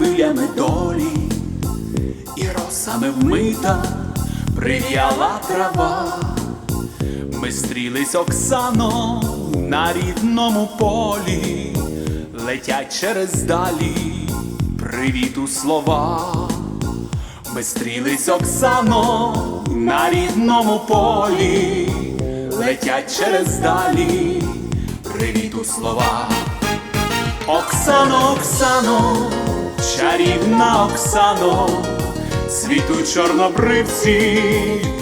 хвилями долі, і росами вмита прив'яла трава. Ми стрілись Оксано на рідному полі, летять через далі привіту слова. Ми стрілись Оксано на рідному полі, летять через далі привіту слова. Оксано, Оксано, чарівна Оксано, цвітуть чорнобривці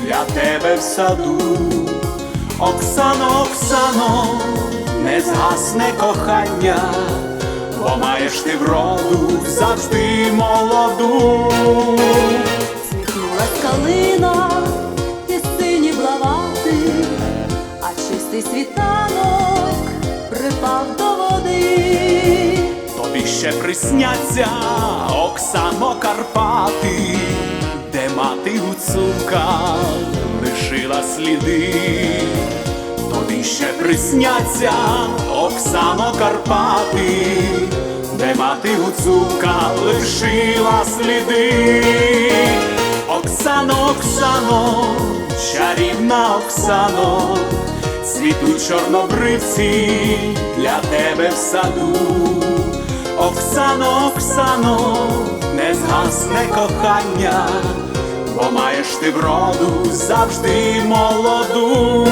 для тебе в саду. Оксано, Оксано, не згасне кохання, бо маєш ти вроду завжди молоду. Сміхнулась калина ще присняться, Оксано Карпати, де мати гуцулка лишила сліди. Тобі ще присняться, Оксано Карпати, де мати гуцулка лишила сліди. Оксано, Оксано, чарівна Оксано, цвітуть чорнобривці для тебе в саду. Оксано, Оксано, не згасне кохання, бо маєш ти вроду завжди молоду.